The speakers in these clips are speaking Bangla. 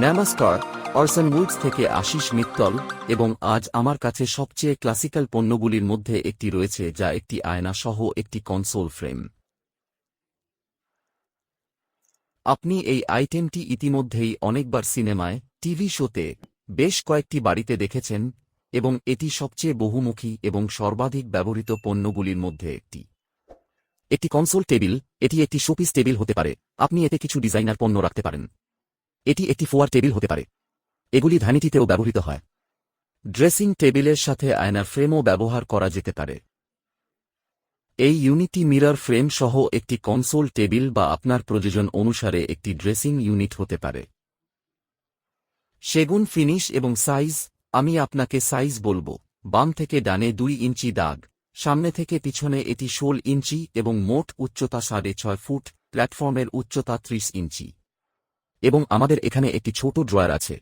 নমস্কার অর্সন উডস থেকে আশিস মিত্তল এবং আজ আমার কাছে সবচেয়ে ক্লাসিক্যাল পণ্যগুলির মধ্যে একটি রয়েছে যা একটি আয়না সহ একটি কনসোল ফ্রেম আপনি এই আইটেমটি ইতিমধ্যেই অনেকবার সিনেমায় টিভি শোতে বেশ কয়েকটি বাড়িতে দেখেছেন এবং এটি সবচেয়ে বহুমুখী এবং সর্বাধিক ব্যবহৃত পণ্যগুলির মধ্যে একটি। একটি কনসোল টেবিল এটি একটি শোপিস টেবিল হতে পারে। আপনি এতে কিছু ডিজাইনার পণ্য রাখতে পারেন। এটি একটি ফোয়ার টেবিল হতে পারে। এগুলি ভ্যানিটিতেও ব্যবহৃত হয়। ড্রেসিং টেবিলের সাথে আয়নার ফ্রেমও ব্যবহার করা যেতে পারে। এই ইউনিটি মিরর ফ্রেম সহ একটি কনসোল টেবিল বা আপনার প্রয়োজন অনুসারে একটি ড্রেসিং ইউনিট হতে পারে। সেগুন ফিনিশ এবং সাইজ, আমি আপনাকে সাইজ বলব। বাম থেকে ডানে দুই ইঞ্চি দাগ, সামনে থেকে পিছনে এটি ষোল ইঞ্চি এবং মোট উচ্চতা সাড়ে ছয় ফুট, প্ল্যাটফর্মের উচ্চতা ত্রিশ ইঞ্চি। এবং আমাদের এখানে একটি ছোট ড্রয়ার আছে।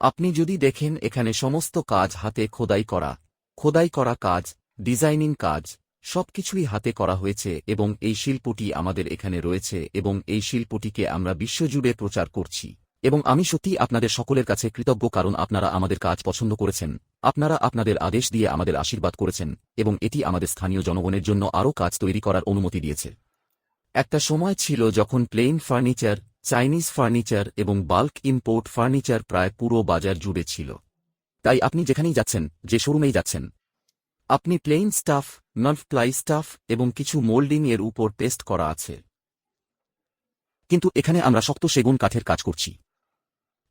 আপনি যদি দেখেন এখানে সমস্ত কাজ হাতে খোদাই করা খোদাই করা কাজ, ডিজাইনিং কাজ, সবকিছুই হাতে করা হয়েছে এবং এই শিল্পটি আমাদের এখানে রয়েছে এবং এই শিল্পটিকে আমরা বিশ্বজুড়ে প্রচার করছি। এবং আমি সত্যি আপনাদের সকলের কাছে কৃতজ্ঞ কারণ আপনারা আমাদের কাজ পছন্দ করেছেন, আপনারা আপনাদের আদেশ দিয়ে আমাদের আশীর্বাদ করেছেন এবং এটি আমাদের স্থানীয় জনগণের জন্য আরও কাজ তৈরি করার অনুমতি দিয়েছে। একটা সময় ছিল যখন প্লেন ফার্নিচার চাইনিজ ফার্নিচার এবং বাল্ক ইম্পোর্ট ফার্নিচার প্রায় পুরো বাজার জুড়ে ছিল। তাই আপনি যেখানেই যাচ্ছেন, যে শোরুমেই যাচ্ছেন, আপনি প্লেন স্টাফ প্লাই স্টাফ এবং কিছু মোল্ডিং এর উপর টেস্ট করা আছে। কিন্তু এখানে আমরা শক্ত সেগুন কাঠের কাজ করছি।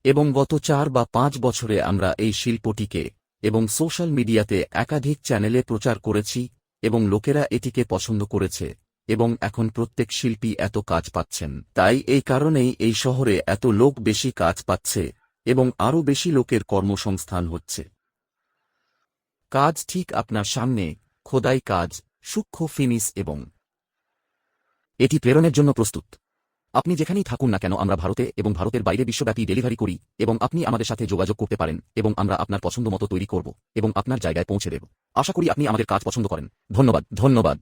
এবং গত চার বা পাঁচ বছরে আমরা এই শিল্পটিকে এবং সোশ্যাল মিডিয়াতে একাধিক চ্যানেলে প্রচার করেছি এবং লোকেরা এটিকে পছন্দ করেছে। এবং এখন প্রত্যেক শিল্পী এত কাজ পাচ্ছেন। তাই এই কারণেই এই শহরে এত লোক বেশি কাজ পাচ্ছে এবং আরও বেশি লোকের কর্মসংস্থান হচ্ছে। কাজ ঠিক আপনার সামনে, খোদাই কাজ, সূক্ষ্ম ফিনিস এবং এটি প্রেরণের জন্য প্রস্তুত। আপনি যেখানেই থাকুন না কেন, আমরা ভারতে এবং ভারতের বাইরে বিশ্বব্যাপী ডেলিভারি করি এবং আপনি আমাদের সাথে যোগাযোগ করতে পারেন এবং আমরা আপনার পছন্দ মতো তৈরি করব এবং আপনার জায়গায় পৌঁছে দেব। আশা করি আপনি আমাদের কাজ পছন্দ করেন। ধন্যবাদ ধন্যবাদ।